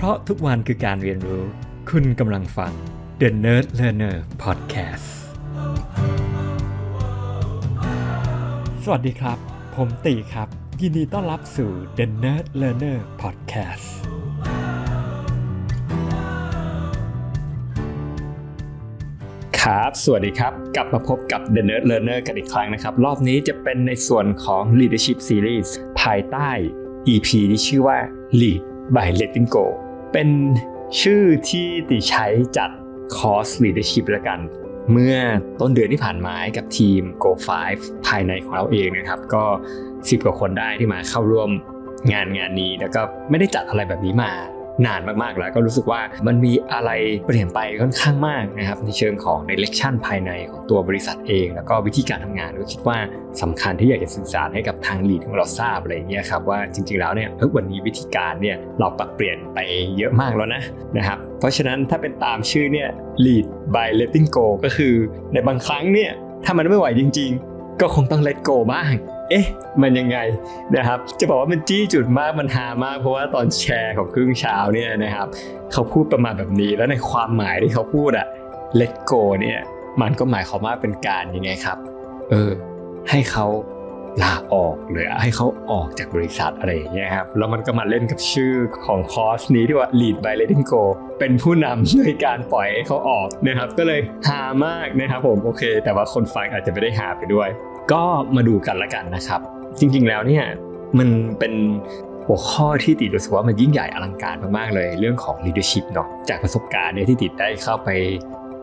เพราะทุกวันคือการเรียนรู้ คุณกำลังฟัง The Nerd Learner Podcast สวัสดีครับ ผมตีครับ ยินดีต้อนรับสู่ The Nerd Learner Podcast ครับ สวัสดีครับ กลับมาพบกับ The Nerd Learner กันอีกครั้งนะครับ รอบนี้จะเป็นในส่วนของ Leadership Series ภายใต้ EP ที่ชื่อว่า Lead by Letting Go เป็นชื่อที่ติใช้จัดคอร์ส Leadership ละกัน เมื่อต้นเดือนที่ผ่านมาให้กับทีม Go 5ภายในของเราเองนะครับ ก็ 10 กว่าคนได้ที่มาเข้าร่วมงานงานนี้ แล้วก็ไม่ได้จัดอะไรแบบนี้มา นานมากๆแล้วก็รู้สึกว่ามันมีอะไรเปลี่ยนไปค่อนข้างมากนะครับในเชิงของ direction ภายในของตัวบริษัทเอง แล้วก็วิธีการทำงานก็คิดว่าสำคัญที่อยากจะสื่อสารให้กับทางลีดของเราทราบอะไรเงี้ยครับว่าจริงๆแล้วเนี่ยวันนี้วิธีการเนี่ยเราปรับเปลี่ยนไปเยอะมากแล้วนะนะครับเพราะฉะนั้นถ้าเป็นตามชื่อเนี่ย lead by letting go ก็คือในบางครั้งเนี่ยถ้ามันไม่ไหวจริง ๆ ก็คงต้อง let go บ้าง เอ๊ะ มันยังไงนะครับ จะบอกว่ามันจี้จุดมากมันหามาก เพราะว่าตอนแชร์ของครึ่งเช้าเนี่ยนะครับ เขาพูดประมาณแบบนี้แล้วในความหมายที่เขาพูดอะ let go เนี่ยมันก็หมายความว่าเป็นการยังไงครับ เออ ให้เขาลาออกหรือให้เขาออกจากบริษัทอะไรอย่างเงี้ยครับ แล้วมันก็มาเล่นกับชื่อของคอร์สนี้ที่ว่า lead by letting go เป็นผู้นำในการปล่อยให้เขาออกนะครับ ก็เลยหามากนะครับผมโอเค แต่ว่าคนฟังอาจจะไม่ได้หาไปด้วย ก็มาดูกันละกันนะครับ จริงๆแล้วเนี่ยมันเป็นหัวข้อที่ติดรู้สึกว่ามันยิ่งใหญ่อลังการมากๆเลยเรื่องของ leadership เนาะจากประสบการณ์เนี่ยที่ติดได้เข้าไป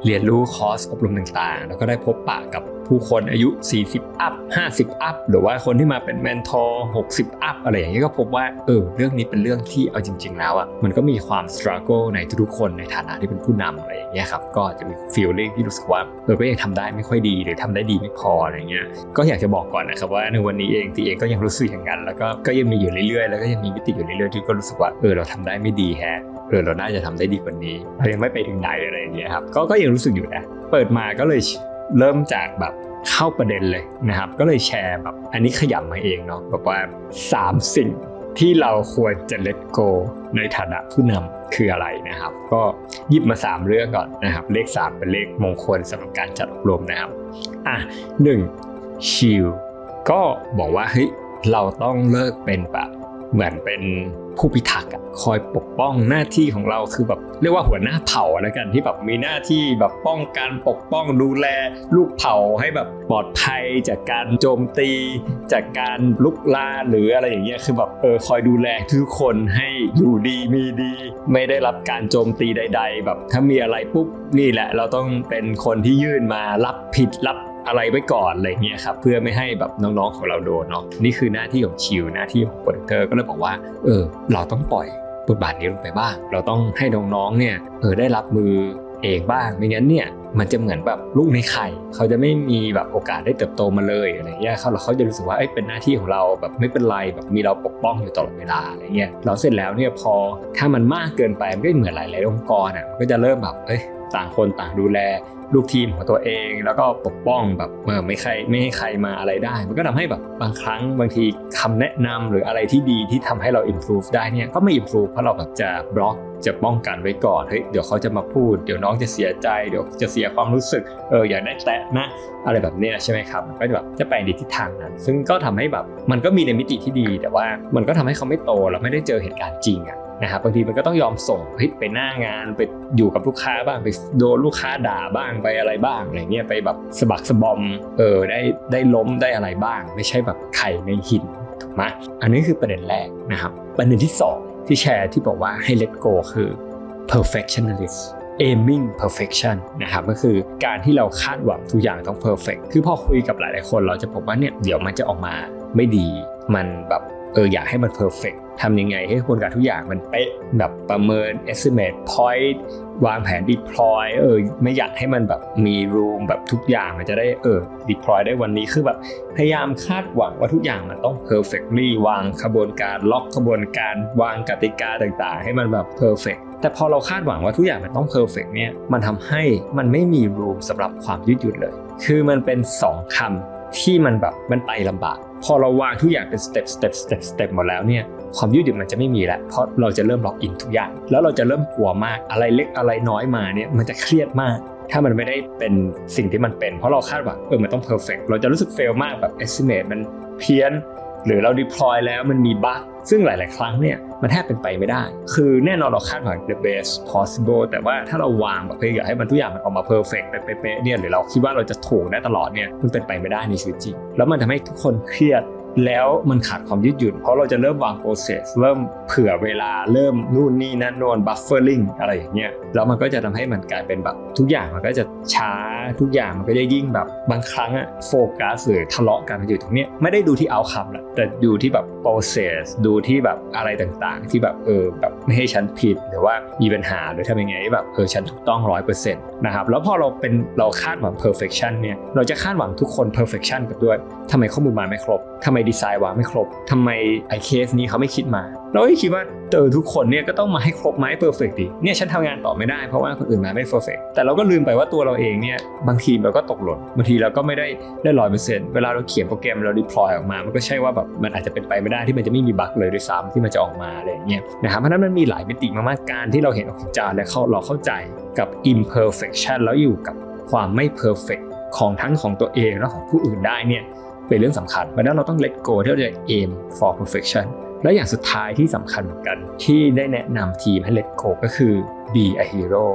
เรียนรู้คอร์สอบรมต่างๆ แล้วก็ได้พบปะกับ ผู้คนอายุ 40 อัพ 50 อัพ หรือว่าคนที่มาเป็นแมนทอร์60 อัพ อะไรอย่างนี้ก็พบว่า เออ เรื่องนี้เป็นเรื่องที่เอาจริง ๆ แล้วอะ มันก็มีความส t ต u เกิลในทุกๆคนในฐานะที่เป็นผู้นำอะไรอย่างเงี้ยครับ ก็จะมีฟีลลิ่งที่รู้สึกว่า เออ ก็ยังทำได้ไม่ค่อยดีหรือทำได้ดีไม่พออะไรเงี้ย ก็อยากจะบอกก่อนนะครับว่าในวันนี้เองตีเองก็ยังรู้สึกอย่างนั้น แล้วก็ก็ยังมีอยู่เรื่อยๆ แล้วก็ยังมีมิติอยู่เรื่อยๆ ที่ก็รู้สึกว่า เออ เราทำได้ไม่ดีแฮะเออเราน่าจะทำได้ดีกว่านี้เรายังไม่ไปถึงไหนอะไรอย่างเงี้ยครับ ก็ก็ยังรู้สึกอยู่นะ เปิดมาก็เลย เริ่มจากแบบเข้าประเด็นเลยนะครับ ก็เลยแชร์แบบอันนี้ขยับมาเองเนาะบอกว่า 3 สิ่งที่เราควรจะ let go ในฐานะผู้นำคืออะไรนะครับ ก็หยิบมา 3 เรื่องก่อนนะครับ เลข 3 เป็นเลขมงคลสำหรับการจัดอบรมนะครับ อะหนึ่งชิลก็บอกว่าเฮ้ยเราต้องเลิกเป็นแบบ เหมือนเป็นผู้พิทักษ์คอยปกป้องหน้าที่ของเราคือแบบเรียกว่าหัวหน้าเผ่าแล้วกันที่แบบมีหน้าที่แบบป้องกันปกป้องดูแลลูกเผ่าให้แบบปลอดภัยจากการโจมตี จากการลุกลาหรืออะไรอย่างเงี้ยคือแบบเออคอยดูแลทุกคนให้อยู่ดีมีดี ไม่ได้รับการโจมตีใด ๆ แบบถ้ามีอะไรปุ๊บนี่แหละ เราต้องเป็นคนที่ยื่นมารับผิดรับ อะไรไว้ก่อนอะไรเงี้ยครับเพื่อไม่ให้แบบน้องๆของเราโดนเนาะนี่คือหน้าที่ของชิวหน้าที่ของโปรดิวเตอร์ก็เลยบอกว่าเออเราต้องปล่อยบทบาทนี้ลงไปบ้าง เราต้องให้น้องๆเนี่ยเออได้รับมือเองบ้างไม่งั้นเนี่ยมันจะเหมือนแบบลูกในไข่ เขาจะไม่มีแบบโอกาสได้เติบโตมาเลยอะไรเงี้ยเขาเขาจะรู้สึกว่าเอ้ยเป็นหน้าที่ของเราแบบไม่เป็นไรแบบมีเราปกป้องอยู่ตลอดเวลาอะไรเงี้ยเราเสร็จแล้วเนี่ยพอถ้ามันมากเกินไปมันก็เหมือนหลายๆองค์กรอะก็จะเริ่มแบบเอ้ย ต่างคนต่างดูแลลูกทีมของตัวเอง แล้วก็ปกป้องแบบไม่ใครไม่ให้ใครมาอะไรได้ มันก็ทำให้แบบบางครั้งบางทีคำแนะนำหรืออะไรที่ดีที่ทำให้เรา improve ได้เนี่ยก็ไม่ improve เพราะเราแบบจะบล็อกจะป้องกันไว้ก่อนเฮ้ยเดี๋ยวเขาจะมาพูด เดี๋ยวน้องจะเสียใจ เดี๋ยวจะเสียความรู้สึกเอออยากได้แตะนะ อะไรแบบเนี้ยใช่ไหมครับมันก็จะแบบจะไปในทิศทางนั้น ซึ่งก็ทำให้แบบมันก็มีในมิติที่ดี แต่ว่ามันก็ทำให้เขาไม่โตแล้วไม่ได้เจอเหตุการณ์จริงอะ นะครับบางทีมันก็ต้องยอมส่งไปหน้างานไปอยู่กับลูกค้าบ้างไปโดนลูกค้าด่าบ้างไปอะไรบ้างอะไรเงี้ยไปแบบสะบักสะบอมเออได้ได้ล้มได้อะไรบ้าง ไม่ใช่แบบไข่ในหินถูกไหมอันนี้คือประเด็นแรกนะครับ ประเด็นที่ 2 ที่แชร์ที่บอกว่าให้ let go คือ perfectionist aiming perfection นะครับก็คือการที่เราคาดหวังทุกอย่างต้อง perfect คือพอคุยกับหลายๆคนเราจะพบว่าเนี่ยเดี๋ยวมันจะออกมาไม่ดีมันแบบเอออยากให้มัน perfect ทำยังไงให้คนกับทุกอย่างมันเป๊ะแบบประเมิน estimate point วางแผน deploy เออไม่อยากให้มันแบบมี room แบบทุกอย่างมันจะได้เออ deploy ได้วันนี้คือแบบพยายามคาดหวังว่าทุกอย่างมันต้อง perfectly วางขบวนการล็อกขบวนการวางกติกาต่างๆ ให้มันแบบ perfect แต่พอเราคาดหวังว่าทุกอย่างมันต้อง perfect เนี่ยมันทำให้มันไม่มี room สำหรับความยืดหยุ่นเลย คือมันเป็นสองคำที่มันแบบมันไปลำบาก พอเราวางทุกอย่างเป็นสเต็ปสเต็ปสเต็ปสเต็ปหมดแล้วเนี่ยความยืดหยุ่นมันจะไม่มีแล้วเพราะเราจะเริ่มล็อกอินทุกอย่าง แล้วเราจะเริ่มกลัวมากอะไรเล็กอะไรน้อยมาเนี่ยมันจะเครียดมาก ถ้ามันไม่ได้เป็นสิ่งที่มันเป็น เพราะเราคาดหวังเออมันต้องเพอร์เฟกเราจะรู้สึกเฟลมากแบบ estimate มันเพี้ยน หรือเรา deploy แล้วมันมีบั๊ก ซึ่งหลาย ๆ ครั้งเนี่ยมันแทบเป็นไปไม่ได้ คือแน่นอนเราคาดหวัง the best possible แต่ว่าถ้าเราวางแบบเพื่อยากให้มันทุกอย่างมันออกมา perfect เป๊ะๆเนี่ยหรือเราคิดว่าเราจะถูกได้ตลอดเนี่ยมันเป็นไปไม่ได้ในชีวิตจริงแล้วมันทำให้ทุกคนเครียด แล้วมันขาดความยืดหยุ่น เพราะเราจะเริ่มวาง process เริ่มเผื่อเวลาเริ่มนู่นนี่นั่นโน่น buffering อะไรอย่างเงี้ยแล้วมันก็จะทำให้มันกลายเป็นแบบทุกอย่างมันก็จะช้าทุกอย่างมันก็จะยิ่งแบบบางครั้งอะโฟกัสหรือทะเลาะกันอยู่ตรงเนี้ยไม่ได้ดูที่ outcome ละแต่ดูที่แบบ process ดูที่แบบอะไรต่างๆ ที่แบบเออแบบไม่ให้ฉันผิดหรือว่ามีปัญหาหรือทำยังไงแบบเออฉันถูกต้องร้อยเปอร์เซ็นต์นะครับแล้วพอเราเป็นเราคาดหวัง perfection เนี่ยเราจะคาดหวังทุกคน perfection กันด้วยทำไมข้อมูลมาไม่ครบทำไมดีไซน์วางไม่ครบทำไมไอเคสนี้เขาไม่คิดมา เราก็คิดว่าเออทุกคนเนี่ยก็ต้องมาให้ครบมาให้เพอร์เฟกดิเนี่ยฉันทำงานต่อไม่ได้เพราะว่าคนอื่นมาไม่เพอร์เฟกแต่เราก็ลืมไปว่าตัวเราเองเนี่ยบางทีเราก็ตกหล่นบางทีเราก็ไม่ได้ได้ร้อยเปอร์เซ็นต์เวลาเราเขียนโปรแกรมเราดิพลอยออกมา มันก็ใช่ว่าแบบมันอาจจะเป็นไปไม่ได้ที่มันจะไม่มีบั๊กเลยด้วยซ้ำที่มันจะออกมาอะไรอย่างเงี้ยนะครับเพราะนั้นมันมีหลายมิติมากๆการที่เราเห็นออกจากจานและเข้าเราเข้าใจกับ imperfection แล้วอยู่กับความไม่ perfect ของทั้งของตัวเองและของผู้อื่นได้เนี่ย เป็นเรื่องสำคัญเพราะนั้นเราต้อง let go ที่เราจะ aim for perfection แล้วอย่างสุดท้ายที่สำคัญเหมือนกันที่ได้แนะนำทีมให้ let go ก็คือ be a hero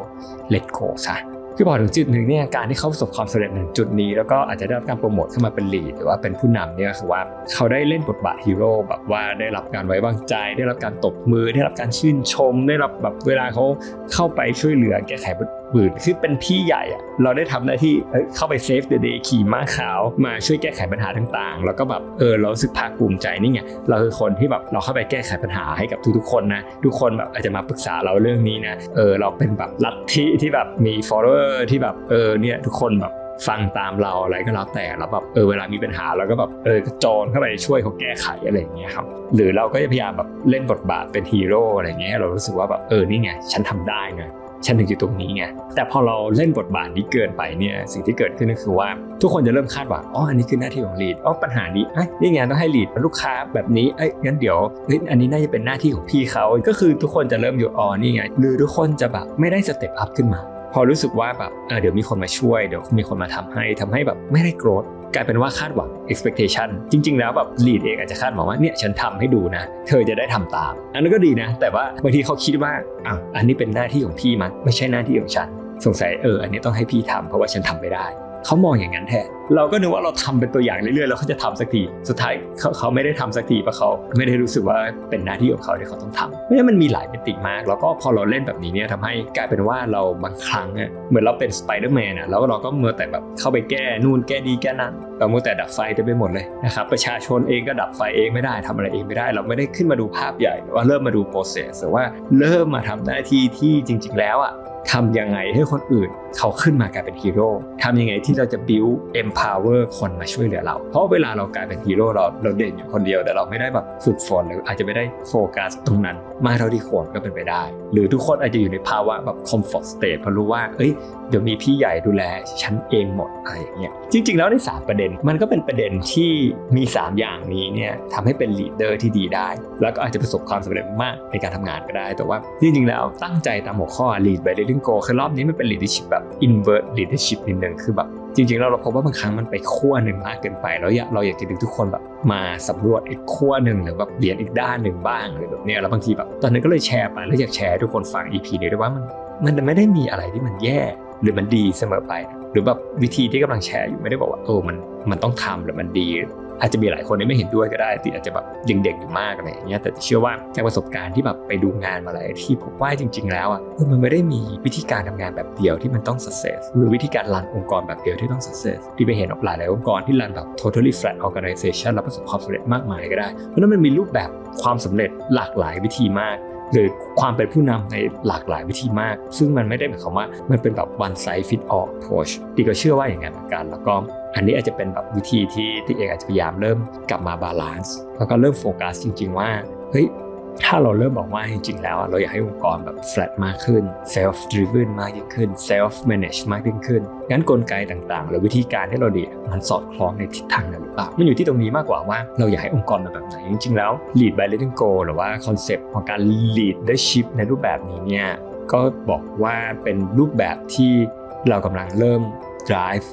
let go ซะคือพอถึงจุดหนึ่งเนี่ยการที่เขาประสบความสำเร็จถึงจุดนี้ แล้วก็อาจจะได้รับการโปรโมทเข้ามาเป็นลีดหรือว่าเป็นผู้นำเนี่ยก็คือว่าเขาได้เล่นบทบาทฮีโร่แบบว่าได้รับการไว้วางใจ ได้รับการตบมือ ได้รับการชื่นชม ได้รับแบบเวลาเขาเข้าไปช่วยเหลือแก้ไข หาบืนคือเป็นพี่ใหญ่อะเราได้ทำหน้าที่เข้าไปเซฟเดอะเดย์ขี่ม้าขาว มาช่วยแก้ไขปัญหาต่างๆ แล้วก็แบบเออเรารู้สึกภาคภูมิใจนี่ไงเราคือคนที่แบบเราเข้าไปแก้ไขปัญหาให้กับทุกๆคนนะทุกคนแบบอาจจะมาปรึกษาเราเรื่องนี้นะเออเราเป็นแบบลัทธิที่แบบมี follower ที่แบบเออเนี่ยทุกคนแบบฟังตามเราอะไรก็แล้วแต่แล้วแบบเออเวลามีปัญหาเราก็แบบเออกระโจนเข้าไปช่วยเขาแก้ไขอะไรอย่างเงี้ยครับหรือเราก็จะพยายามแบบเล่นบทบาทเป็นฮีโร่อะไรเงี้ยเรารู้สึกว่าแบบเออนี่ไงฉันทำได้ไง ฉันถึงอยู่ตรงนี้ไงแต่พอเราเล่นบทบาทนี้เกินไปเนี่ยสิ่งที่เกิดขึ้นก็คือว่า ทุกคนจะเริ่มคาดหวังอ๋ออันนี้คือหน้าที่ของลีดอ๋อปัญหานี้เอ้นี่ไงต้องให้ลีดลูกค้าแบบนี้เอ้งั้นเดี๋ยวเฮ้ยอันนี้น่าจะเป็นหน้าที่ของพี่เขาก็คือทุกคนจะเริ่มอยู่อ๋อนี่ไง หรือทุกคนจะแบบไม่ได้สเต็ปอัพขึ้นมา พอรู้สึกว่าแบบเออเดี๋ยวมีคนมาช่วยเดี๋ยวมีคนมาทำให้ทำให้แบบไม่ได้โกรธ กลายเป็นว่าคาดหวัง expectation จริง ๆ แล้วแบบ lead เองอาจจะคาดหวังว่าเนี่ยฉันทำให้ดูนะ เธอจะได้ทำตาม อันนั้นก็ดีนะ แต่ว่าบางทีเขาคิดว่าอะอันนี้เป็นหน้าที่ของพี่มั้งไม่ใช่หน้าที่ของฉัน สงสัยเอออันนี้ต้องให้พี่ทำเพราะว่าฉันทำไม่ได้ เขามองอย่างนั้นแทน เราก็นึกว่าเราทำเป็นตัวอย่างเรื่อยๆแล้วเขาจะทำสักทีสุดท้ายเขาเขาไม่ได้ทำสักทีเพราะเขาไม่ได้รู้สึกว่าเป็นหน้าที่ของเขาที่เขาต้องทำเพราะฉะนั้นมันมีหลายมิติมาก แล้วก็พอเราเล่นแบบนี้เนี่ยทำให้กลายเป็นว่าเราบางครั้งอะเหมือนเราเป็นสไปเดอร์แมนอะแล้วเราก็เมื่อแต่แบบเข้าไปแก้นู่นแก้ดีแก้นั่นเราเมื่อแต่ดับไฟเต็มไปหมดเลยนะครับประชาชนเองก็ดับไฟเองไม่ได้ทำอะไรเองไม่ได้ เราไม่ได้ขึ้นมาดูภาพใหญ่ว่าเริ่มมาดูโปรเซสหรือว่าเริ่มมาทำหน้าที่ที่จริง ๆ แล้วอะ ทำยังไงให้คนอื่นเขาขึ้นมากลายเป็นฮีโร่ทำยังไงที่เราจะ build empower คนมาช่วยเหลือเรา เพราะเวลาเรากลายเป็นฮีโร่เราเราเด่นอยู่คนเดียวแต่เราไม่ได้แบบฝึกฝนหรืออาจจะไม่ได้โฟกัสตรงนั้น มาเท่าที่ควรก็เป็นไปได้ หรือทุกคนอาจจะอยู่ในภาวะแบบ comfort state เพราะรู้ว่า เอ้ย เดี๋ยวมีพี่ใหญ่ดูแลฉันเองหมดอะไรอย่างเงี้ย จริง ๆ แล้วในสามประเด็นมันก็เป็นประเด็นที่มี 3 อย่างนี้เนี่ยทำให้เป็นลีดเดอร์ที่ดีได้ แล้วก็อาจจะประสบความสำเร็จมากในการทำงานก็ได้ แต่ว่าจริงๆแล้วตั้งใจตามหัวข้อ lead by ดิ้งโกคือรอบนี้มันเป็น leadership แบบ invert leadership นิดนึงคือแบบจริงๆเราเราพบว่าบางครั้งมันไปขั้วหนึ่งมากเกินไป แล้วอยากเราอยากจะดึงทุกคนแบบมาสำรวจอีกขั้วหนึ่งหรือแบบเรียนอีกด้านหนึ่งบ้างอะไรแบบเนี้ยแล้วบางทีแบบตอนนั้นก็เลยแชร์ไปแล้วอยากแชร์ทุกคนฟัง EP นี้ด้วยว่ามันมันไม่ได้มีอะไรที่มันแย่หรือมันดีเสมอไป หรือแบบวิธีที่กำลังแชร์อยู่ไม่ได้บอกว่าเออมันมันต้องทำหรือมันดี อาจจะมีหลายคนที่ไม่เห็นด้วยก็ได้ที่อาจจะแบบยังเด็กอยู่มากอะไรอย่างเงี้ยแต่เชื่อว่าจากประสบการณ์ที่แบบไปดูงานมาหลายที่พบว่าจริง ๆ แล้วอะมันไม่ได้มีวิธีการทำงานแบบเดียวที่มันต้อง success หรือวิธีการรันองค์กรแบบเดียวที่ต้อง success ที่ไปเห็นหลายๆองค์กรที่รันแบบ totally flat organization แล้วประสบความสำเร็จมากมายก็ได้ เพราะนั้นมันมีรูปแบบความสำเร็จหลากหลายวิธีมาก หรือความเป็นผู้นำในหลากหลายวิธีมาก ซึ่งมันไม่ได้หมายความว่ามันเป็นแบบ one size fit all approach ดีก็เชื่อว่าอย่างนั้นเหมือนกัน แล้วก็อันนี้อาจจะเป็นแบบวิธีที่ที่เองอาจจะพยายามเริ่มกลับมาบาลานซ์แล้วก็เริ่มโฟกัสจริง ๆ ว่าเฮ้ย ถ้าเราเริ่มบอกว่าจริงๆแล้ว เราอยากให้องค์กรแบบ flat มากขึ้น self driven มากยิ่งขึ้น self manage มากยิ่งขึ้น งั้นกลไกต่างๆ หรือวิธีการที่เราดีมันสอดคล้องในทิศทางนั้นหรือเปล่ามันอยู่ที่ตรงนี้มากกว่าว่าเราอยากให้องค์กรแบบไหนจริงๆแล้ว lead by letting go หรือว่าคอนเซปต์ของการ leadership ในรูปแบบนี้เนี่ยก็บอกว่าเป็นรูปแบบที่เรากำลังเริ่ม drive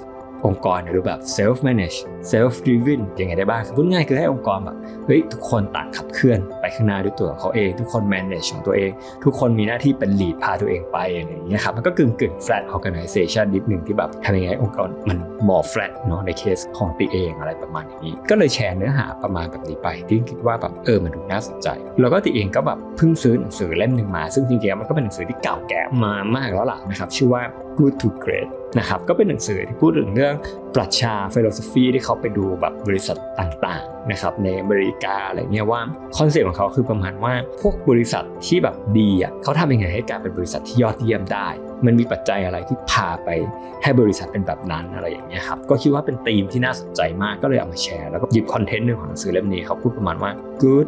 องค์กรในรูปแบบ self manage self driven ยังไงได้บ้างพูดง่ายคือให้องค์กรแบบเฮ้ยทุกคนต่างขับเคลื่อนไปข้างหน้าด้วยตัวของเขาเอง ทุกคน manage ของตัวเอง ทุกคนมีหน้าที่เป็น lead พาตัวเองไปอะไรอย่างเงี้ยครับมันก็กึ่งกึ่ง flat organization นิดหนึ่งที่แบบทำยังไงองค์กรมัน more flat เนาะในเคสของตีเองอะไรประมาณอย่างนี้ ก็เลยแชร์เนื้อหาประมาณแบบนี้ไป ที่คิดว่าแบบเออมันดูน่าสนใจ แล้วก็ตีเองก็แบบเพิ่งซื้อหนังสือเล่มหนึ่งมา ซึ่งจริงๆมันก็เป็นหนังสือที่เก่าแก่มามากแล้วล่ะนะครับชื่อว่า Good to Great นะครับก็เป็นหนังสือที่พูดถึงเรื่องปรัชญาฟิโลโซฟีที่เขาไปดูแบบบริษัทต่างๆนะครับในอเมริกาอะไรเงี้ยว่าคอนเซ็ปต์ของเขาคือประมาณว่าพวกบริษัทที่แบบดีอะเขาทำยังไงให้การเป็นบริษัทที่ยอดเยี่ยมได้ มันมีปัจจัยอะไรที่พาไปให้บริษัทเป็นแบบนั้นอะไรอย่างเงี้ยครับก็คิดว่าเป็นธีมที่น่าสนใจมากก็เลยเอามาแชร์แล้วก็หยิบคอนเทนต์หนึ่งของหนังสือเล่มนี้เขาพูดประมาณว่า good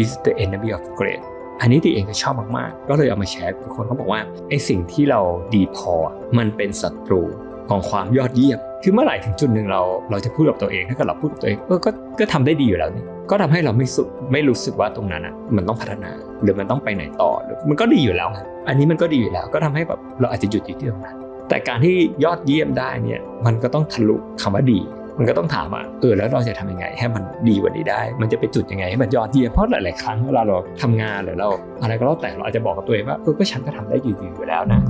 is the enemy of great อันนี้ตีเองก็ชอบมากๆ ก็เลยเอามาแชร์ทุกคนเขาบอกว่าไอ้สิ่งที่เราดีพอ มันเป็นศัตรูของความยอดเยี่ยม คือเมื่อไหร่ถึงจุดหนึ่งเราเราจะพูดกับตัวเองถ้าเกิดเราพูดกับตัวเองเออก็ก็ทำได้ดีอยู่แล้วนี่ก็ทำให้เราไม่สุไม่รู้สึกว่าตรงนั้นอะมันต้องพัฒนาหรือมันต้องไปไหนต่อหรือมันก็ดีอยู่แล้ว อันนี้มันก็ดีอยู่แล้ว ก็ทำให้แบบเราอาจจะหยุดอยู่ที่ตรงนั้นแต่การที่ยอดเยี่ยมได้เนี่ยมันก็ต้องทะลุคำว่าดี มันก็ต้องถามว่าเออแล้วเราจะทำยังไง ให้มันดีกว่านี้ได้ มันจะไปจุดยังไงให้มันยอดเยี่ยมเพราะหลาย ๆ ครั้งเวลาเราทำงานหรือเรา อะไรก็แล้วแต่เราอาจจะบอกกับตัวเองว่าเออก็ฉันก็ทำได้ดีอยู่แล้วนะ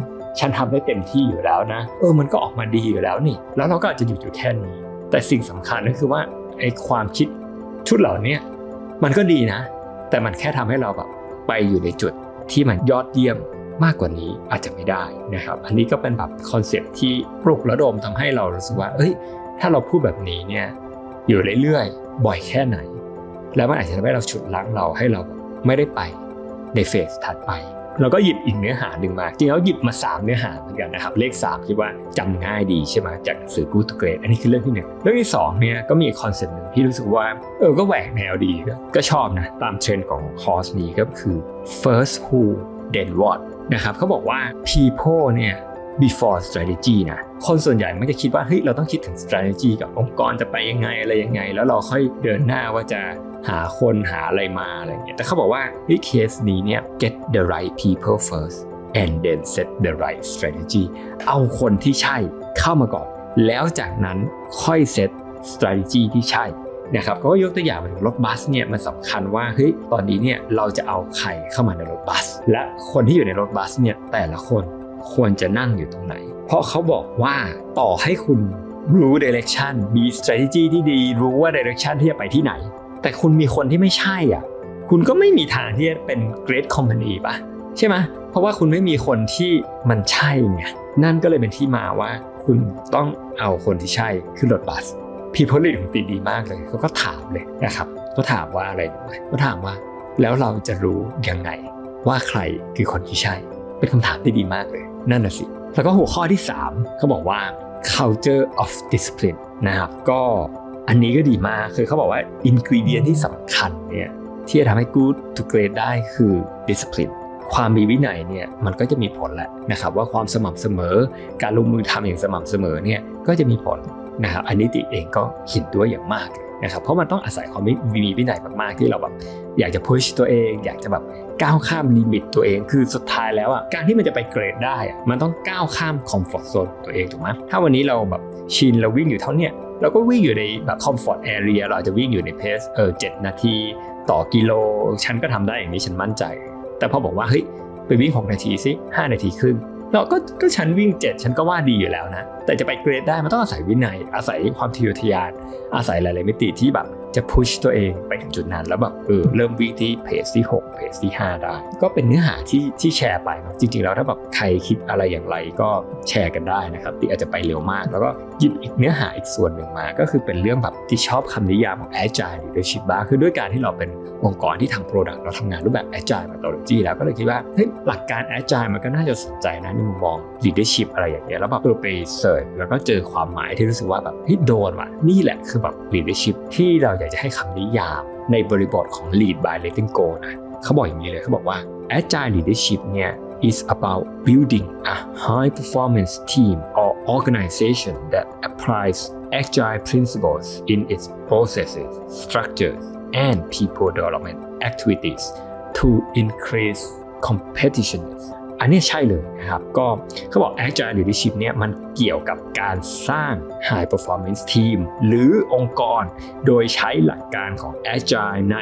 ฉันทำได้เต็มที่อยู่แล้วนะ เออมันก็ออกมาดีอยู่แล้วนี่ แล้วเราก็อาจจะหยุดอยู่แค่นี้ แต่สิ่งสำคัญก็คือว่าไอ้ความคิดชุดเหล่านี้มันก็ดีนะ แต่มันแค่ทำให้เราแบบไปอยู่ในจุดที่มันยอดเยี่ยมมากกว่านี้อาจจะไม่ได้นะครับ อันนี้ก็เป็นแบบคอนเซปที่ปลุกระดมทำให้เรารู้สึกว่า เอ้ย ถ้าเราพูดแบบนี้เนี่ยอยู่เรื่อยๆ บ่อยแค่ไหน แล้วมันอาจจะทำให้เราฉุดลั้งเราให้เราไม่ได้ไปในเฟสถัดไป เราก็หยิบอีกเนื้อหาหนึ่งมา จริงแล้วหยิบมา 3 เนื้อหาเหมือนกันนะครับ เลข 3 คิดว่าจำง่ายดีใช่ไหมจากหนังสือ Good to Great อันนี้คือเรื่องที่หนึ่งเรื่องที่ 2 เนี่ยก็มีคอนเซ็ปต์หนึ่งที่รู้สึกว่า เออก็แหวกแนวดีก็ก็ชอบนะ ตามเทรนด์ของคอร์สนี้ก็คือ first who then what นะครับเขาบอกว่า people เนี่ย before strategy นะคนส่วนใหญ่มักจะคิดว่าเฮ้ยเราต้องคิดถึง strategy กับองค์กรจะไปยังไงอะไรยังไง แล้วเราค่อยเดินหน้าว่าจะหาคนหาอะไรมาอะไรเงี้ยแต่เขาบอกว่าเฮ้ยเคสนี้เนี่ย get the right people first and then set the right strategy เอาคนที่ใช่เข้ามาก่อน แล้วจากนั้นค่อย set strategy ที่ใช่นะครับเขาก็ยกตัวอย่างมาถึงรถบัสเนี่ยมันสำคัญว่าเฮ้ยตอนนี้เนี่ยเราจะเอาใครเข้ามาในรถบัส และคนที่อยู่ในรถบัสเนี่ยแต่ละคน ควรจะนั่งอยู่ตรงไหน เพราะเขาบอกว่าต่อให้คุณรู้ direction มี strategy ที่ดี รู้ว่า direction ที่จะไปที่ไหน แต่คุณมีคนที่ไม่ใช่อะ คุณก็ไม่มีทางที่จะเป็น great company ป่ะใช่ไหมเพราะว่าคุณไม่มีคนที่มันใช่ไงนั่นก็เลยเป็นที่มาว่า คุณต้องเอาคนที่ใช่ขึ้นรถบัสพี่พลิตของตีดีมากเลยเขาก็ถามเลยนะครับเขาถามว่าอะไรรู้ไหมเขาถามว่า แล้วเราจะรู้ยังไงว่าใครคือคนที่ใช่ เป็นคำถามที่ดีมากเลย นั่นน่ะสิ แล้วก็หัวข้อที่ 3 เขาบอกว่า culture of discipline นะครับ ก็อันนี้ก็ดีมาก คือเขาบอกว่า ingredient ที่สำคัญเนี่ยที่จะทำให้ good to great ได้คือ discipline ความมีวินัยเนี่ยมันก็จะมีผลแหละนะครับว่าความสม่ำเสมอ การลงมือทำอย่างสม่ำเสมอเนี่ยก็จะมีผลนะครับอันนี้ติเองก็เห็นด้วยอย่างมากเลย นะครับเพราะมันต้องอาศัยความมีวินัยมากๆที่เราแบบอยากจะพุชตัวเอง อยากจะแบบก้าวข้ามลิมิตตัวเอง คือสุดท้ายแล้วอะการที่มันจะไปเกรดได้อะมันต้องก้าวข้ามคอมฟอร์ทโซนตัวเองถูกไหมถ้าวันนี้เราแบบชินเราวิ่งอยู่เท่าเนี้ยเราก็วิ่งอยู่ในแบบคอมฟอร์ตแอเรียเราอาจจะวิ่งอยู่ในเพสเออเจ็ดนาที ต่อกิโล ฉันก็ทำได้อย่างนี้ฉันมั่นใจ แต่พอบอกว่าเฮ้ยไปวิ่ง 6 นาทีสิ5นาทีครึ่งเราก็ก็ฉันวิ่ง 7 ฉันก็ว่าดีอยู่แล้วนะ แต่จะไปเกรดได้มันต้องอาศัยวินัย อาศัยความทะเยอทะยาน อาศัยหลาย ๆ มิติที่แบบจะพุชตัวเองไปถึงจุดนั้น แล้วแบบเออเริ่มวิ่งที่เพจที่ 6 เพจที่ 5 ได้ ก็เป็นเนื้อหาที่ที่แชร์ไปเนาะจริง ๆ แล้วถ้าแบบใครคิดอะไรอย่างไรก็แชร์กันได้นะครับที่อาจจะไปเร็วมาก แล้วก็หยิบอีกเนื้อหาอีกส่วนหนึ่งมา ก็คือเป็นเรื่องแบบที่ชอบคำนิยามของ agile leadership บ้าคือด้วยการที่เราเป็นองค์กรที่ทำ product เราทำงานรูปแบบ agile methodology แล้วก็เลยคิดว่าเฮ้ยหลักการ agile มันก็น่าจะสนใจนะในมุมมอง leadership อะไรอย่างเงี้ยแล้วแบบเออไปเสิร์แล้วก็เจอความหมายที่รู้สึกว่าแบบเฮ้ยโดนว่ะนี่แหละคือแบบ leadership ที่เราอยากจะให้คำนิยามในบริบทของ lead by letting go นะเขาบอกอย่างนี้เลยเขาบอกว่า agile leadership เนี่ย is about building a high performance team or organization that applies agile principles in its processes, structures, and people development activities to increase competitiveness อันนี้ใช่เลยนะครับ ก็เขาบอก Agile Leadership เนี่ยมันเกี่ยวกับการสร้าง High Performance Team หรือองค์กร โดยใช้หลักการของ Agile ใน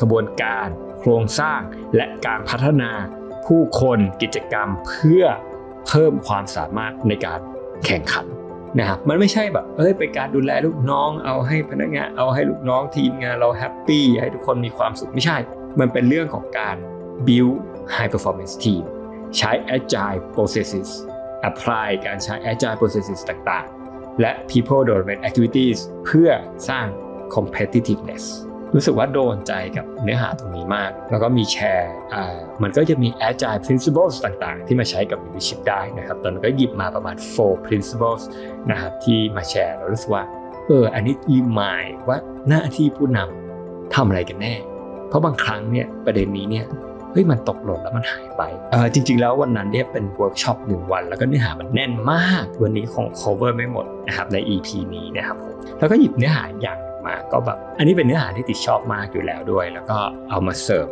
ขบวนการ โครงสร้าง และการพัฒนาผู้คนกิจกรรมเพื่อเพิ่มความสามารถในการแข่งขันนะครับมันไม่ใช่แบบเอ้ยเป็นการดูแลลูกน้องเอาให้พนักงานเอาให้ลูกน้องทีมงานเราแฮปปี้ให้ทุกคนมีความสุขไม่ใช่ มันเป็นเรื่องของการ build high performance team ใช้ agile processes apply การใช้ agile processes ต่างๆ และ people development activities เพื่อสร้าง competitiveness รู้สึกว่าโดนใจกับเนื้อหาตรงนี้มาก แล้วก็มีแชร์มันก็จะมี agile principles ต่างๆ ที่มาใช้กับ leadership ได้นะครับ ตอนนั้นก็หยิบมาประมาณ four principles นะครับที่มาแชร์เรารู้สึกว่า เออ อันนี้รีมายว่าหน้าที่ผู้นำทำอะไรกันแน่ เพราะบางครั้งเนี่ยประเด็นนี้เนี่ย เฮ้ยมันตกหล่นแล้วมันหายไปเออจริง ๆ แล้ววันนั้นเนี่ยเป็นเวิร์กช็อปหนึ่งวัน แล้วก็เนื้อหามันแน่นมาก วันนี้คง cover ไม่หมดนะครับใน EP นี้นะครับผมแล้วก็หยิบเนื้อหาอย่างมาก็แบบอันนี้เป็นเนื้อหาที่ติดชอบมากอยู่แล้วด้วย แล้วก็เอามาเสิริม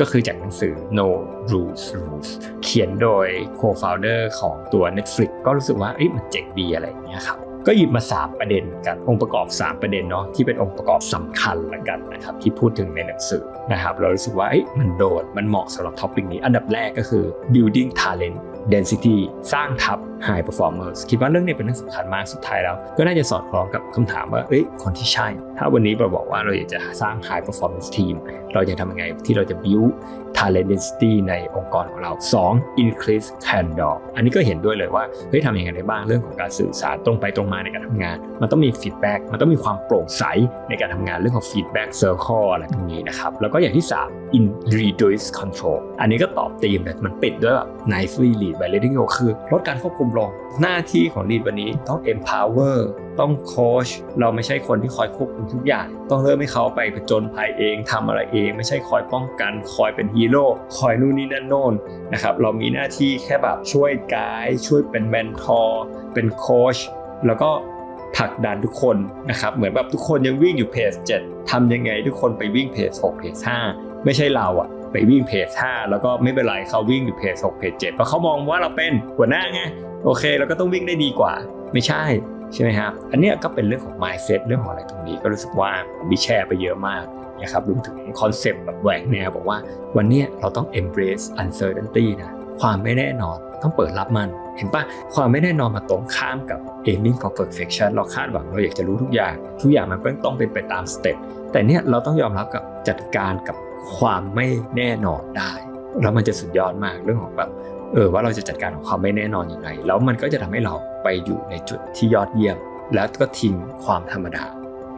ก็คือจากหนังสือ No Rules Rules เขียนโดย co-founder ของตัว Netflix ก็รู้สึกว่าเอ้ยมันเจ๋งดีอะไรอย่างเงี้ยครับ ก็หยิบมา 3 ประเด็นกันองค์ประกอบ 3 ประเด็นเนาะที่เป็นองค์ประกอบสำคัญละกันนะครับที่พูดถึงในหนังสือนะครับเรารู้สึกว่ามันโดดมันเหมาะสำหรับท็อปิกนี้ อันดับแรกก็คือ building talent density สร้างทัพ high performers คิดว่าเรื่องนี้เป็นเรื่องสำคัญมากสุดท้ายแล้ว ก็น่าจะสอดคล้องกับคำถามว่า เอ้ย คนที่ใช่ ถ้าวันนี้เราบอกว่าเราอยากจะสร้าง high performance team เราจะทำยังไงที่เราจะ build talent density ในองค์กรของเรา 2. increase candor อันนี้ก็เห็นด้วยเลยว่า เฮ้ยทำยังไงได้บ้างเรื่องของการสื่อสารตรงไปตรงมาในการทำงาน มันต้องมี feedback มันต้องมีความโปร่งใสในการทำงานเรื่องของ feedback circle อะไรพวกนี้นะครับ แล้วก็อย่างที่ 3 in reduce control อันนี้ก็ตอบธีมแต่มันปิดด้วยแบบ nicely lead by letting go คือลดการควบคุมลง หน้าที่ของ lead วันนี้ต้อง empower ต้องโค้ชเราไม่ใช่คนที่คอยควบคุมทุกอย่าง ต้องเริ่มให้เขาไปผจญภัยเองทำอะไรเอง ไม่ใช่คอยป้องกัน คอยเป็นฮีโร่คอยนู่นนี่นั่นโน่นนะครับเรามีหน้าที่แค่แบบช่วยไกด์ช่วยเป็นเมนทอร์เป็นโค้ชแล้วก็ผลักดันทุกคนนะครับเหมือนแบบทุกคนยังวิ่งอยู่เพจ7ทำยังไงทุกคนไปวิ่งเพจ6เพจ5ไม่ใช่เราอะไปวิ่งเพจ5แล้วก็ไม่เป็นไรเขาวิ่งอยู่เพจ6เพจ7เพราะเขามองว่าเราเป็นหัวหน้าไง โอเคเราก็ต้องวิ่งได้ดีกว่า ไม่ใช่ใช่ไหมครับ อันเนี้ยก็เป็นเรื่องของ mindset เรื่องของอะไรตรงนี้ก็รู้สึกว่ามีแชร์ไปเยอะมากนะครับรวมถึงคอนเซปต์แบบแหวกแนวบอกว่า วันนี้เราต้อง embrace uncertainty นะความไม่แน่นอนต้องเปิดรับมัน เห็นปะความไม่แน่นอนมาตรงข้ามกับ aiming for perfection เราคาดหวังเราอยากจะรู้ทุกอย่าง ทุกอย่างมันต้องเป็นไปตามสเต็ปแต่เนี้ยเราต้องยอมรับกับจัดการกับความไม่แน่นอนได้แล้วมันจะสุดยอดมากเรื่องของแบบ เออว่าเราจะจัดการกับความไม่แน่นอนอย่างไรแล้วมันก็จะทำให้เราไปอยู่ในจุดที่ยอดเยี่ยม แล้วก็ทิ้งความธรรมดา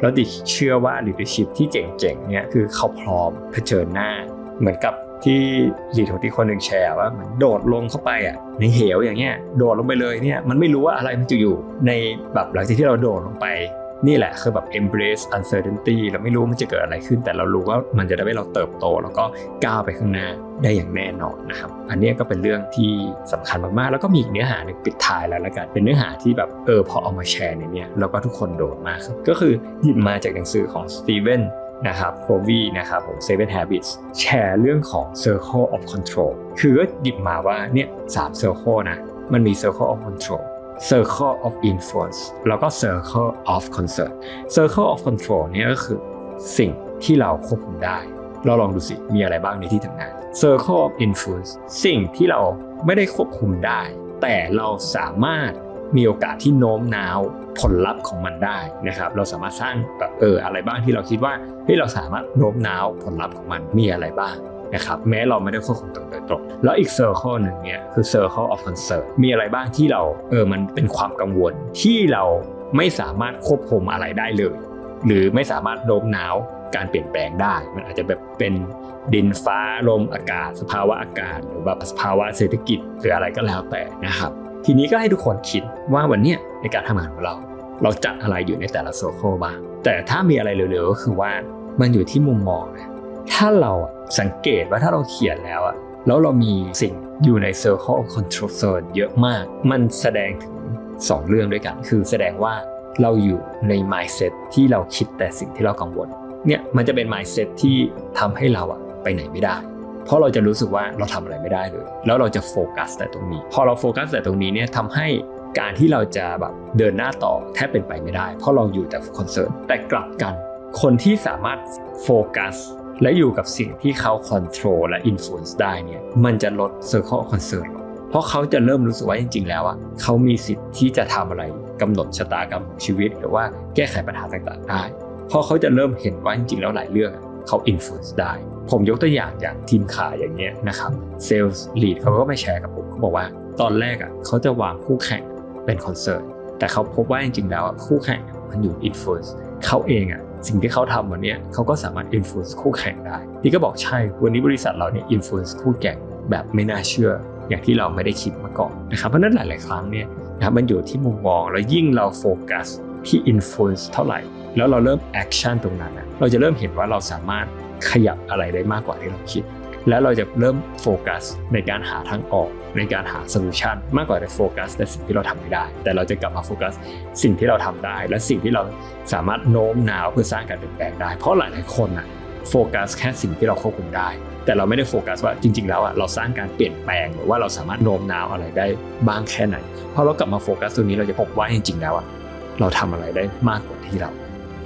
แล้วดิเชื่อว่า leadership ที่เจ๋งๆเนี่ยคือเขาพร้อมเผชิญหน้า เหมือนกับที่ลีดของที่คนหนึ่งแชร์ว่าเหมือนโดดลงเข้าไปอะในเหวอย่างเงี้ยโดดลงไปเลยเนี่ยมันไม่รู้ว่าอะไรมันจะอยู่ในแบบหลังจากที่เราโดดลงไป นี่แหละคือแบบ embrace uncertainty เราไม่รู้มันจะเกิดอะไรขึ้น แต่เรารู้ว่ามันจะทำให้เราเติบโต แล้วก็ก้าวไปข้างหน้าได้อย่างแน่นอนนะครับ อันนี้ก็เป็นเรื่องที่สำคัญมากๆ แล้วก็มีอีกเนื้อหาหนึ่งปิดท้ายแล้วละกัน เป็นเนื้อหาที่แบบเออพอเอามาแชร์ในเนี้ยแล้วก็ทุกคนโดดมากครับ ก็คือหยิบมาจากหนังสือของสตีเวนนะครับโควีนะครับผม Seven Habits แชร์เรื่องของ Circle of Control คือก็หยิบมาว่าเนี่ยสาม Circle นะ มันมี Circle of Control Circle of Influence แล้วก็ Circle of Concern Circle of Control เนี่ยก็คือสิ่งที่เราควบคุมได้ เราลองดูสิ มีอะไรบ้างในที่ทำงาน Circle of Influence สิ่งที่เราไม่ได้ควบคุมได้ แต่เราสามารถมีโอกาสที่โน้มน้าวผลลัพธ์ของมันได้นะครับ เราสามารถสร้างแบบเอออะไรบ้างที่เราคิดว่าเฮ้ยเราสามารถโน้มน้าวผลลัพธ์ของมันมีอะไรบ้าง นะครับแม้เราไม่ได้ควบคุมตรงโดยตรงแล้วอีก Circle หนึ่งเนี่ยคือ Circle of Concern มีอะไรบ้างที่เราเออมันเป็นความกังวลที่เราไม่สามารถควบคุมอะไรได้เลย หรือไม่สามารถโน้มน้าวการเปลี่ยนแปลงได้ มันอาจจะแบบเป็นดินฟ้าลมอากาศ สภาวะอากาศ หรือแบบสภาวะเศรษฐกิจหรืออะไรก็แล้วแต่นะครับ ทีนี้ก็ให้ทุกคนคิดว่าวันเนี้ยในการทำงานของเรา เราจัดอะไรอยู่ในแต่ละโซโคบ้างแต่ถ้ามีอะไรเร็วๆก็คือว่ามันอยู่ที่มุมมองนะ ถ้าเราสังเกตว่าถ้าเราเขียนแล้วอะแล้วเรามีสิ่งอยู่ใน Circle of Control Zone เยอะมาก มันแสดงถึง 2 เรื่องด้วยกัน คือแสดงว่าเราอยู่ใน mindset ที่เราคิดแต่สิ่งที่เรากังวล เนี่ยมันจะเป็น mindset ที่ทำให้เราอะไปไหนไม่ได้ เพราะเราจะรู้สึกว่าเราทำอะไรไม่ได้เลย แล้วเราจะโฟกัสแต่ตรงนี้ พอเราโฟกัสแต่ตรงนี้เนี่ยทำให้การที่เราจะแบบเดินหน้าต่อแทบเป็นไปไม่ได้ เพราะเราอยู่แต่คอนเซิร์นแต่กลับกัน คนที่สามารถโฟกัส และอยู่กับสิ่งที่เขาคอนโทรลและอิ f ฟ u เ n นซ์ได้เนี่ยมันจะลด Circle of Concern ลงเพราะเขาจะเริ่มรู้สึกว่าจริง ๆ แล้วอะเขามีสิทธิ์ที่จะทำอะไรกำหนดชะตากรรมของชีวิต หรือว่าแก้ไขปัญหาต่างๆได้เพราะเขาจะเริ่มเห็นว่าจริงๆแล้วหลายเรื่องเขาอิ f ฟ u เ n นซ์ได้ ผมยกตัวอย่างอย่างทีมขายอย่างเงี้ยนะครับเซลล์ลีดเขาก็มาแชร์กับผมเขาบอกว่า ตอนแรกอะเขาจะวางคู่แข่งเป็นคอนเซิร์นแต่เขาพบว่าจริงๆแล้วอะคู่แข่งมันอยู่อิ f ฟ u เ n นซ์เขาเองอะ สิ่งที่เขาทำวันนี้เขาก็สามารถอิมโฟนซ์คู่แข่งได้ที่ก็บอกใช่ วันนี้บริษัทเราเนี่ยอิมโฟนซ์คู่แข่งแบบไม่น่าเชื่อ อย่างที่เราไม่ได้คิดมาก่อนนะครับเพราะนั้นหลาย ๆ ครั้งเนี่ยนะครับมันอยู่ที่มุมมองแล้วยิ่งเราโฟกัสที่อิมโฟนเท่าไหร่ แล้วเราเริ่มแอคชั่นตรงนั้นนะเราจะเริ่มเห็นว่าเราสามารถขยับอะไรได้มากกว่าที่เราคิด แล้วเราจะเริ่มโฟกัสในการหาทางออก ในการหาโซลูชันมากกว่าในโฟกัสในสิ่งที่เราทำไม่ได้ แต่เราจะกลับมาโฟกัสสิ่งที่เราทำได้ และสิ่งที่เราสามารถโน้มน้าวเพื่อสร้างการเปลี่ยนแปลงได้ เพราะหลายๆคนอะโฟกัสแค่สิ่งที่เราควบคุมได้ แต่เราไม่ได้โฟกัสว่าจริง ๆ แล้วอะเราสร้างการเปลี่ยนแปลงหรือว่าเราสามารถโน้มน้าวอะไรได้บ้างแค่ไหนพอเรากลับมาโฟกัสตรงนี้เราจะพบว่าจริง ๆ แล้วอะเราทำอะไรได้มากกว่าที่เรา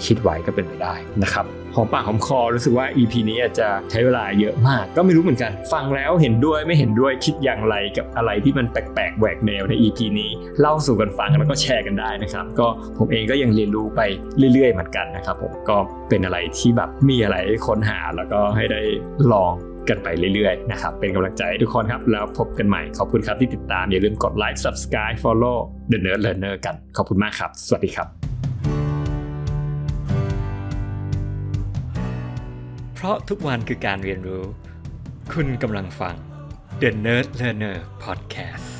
คิดไว้ก็เป็นไปได้นะครับ หอมปากหอมคอรู้สึกว่า EP นี้อาจจะใช้เวลาเยอะมาก ก็ไม่รู้เหมือนกัน ฟังแล้วเห็นด้วยไม่เห็นด้วยคิดอย่างไรกับอะไรที่มันแปลกๆแหวกแนวใน EP นี้เล่าสู่กันฟังแล้วก็แชร์กันได้นะครับ ก็ผมเองก็ยังเรียนรู้ไปเรื่อยๆเหมือนกันนะครับผมก็เป็นอะไรที่แบบมีอะไรให้ค้นหาแล้วก็ให้ได้ลองกันไปเรื่อยๆนะครับ เป็นกำลังใจให้ทุกคนครับ แล้วพบกันใหม่ ขอบคุณครับที่ติดตาม อย่าลืมกดไลค์ subscribe follow The Nerd Learner กัน ขอบคุณมากครับ สวัสดีครับ ราะทุกวันคือการเรียนรู้ คุณกำลังฟัง The Nerd Learner Podcast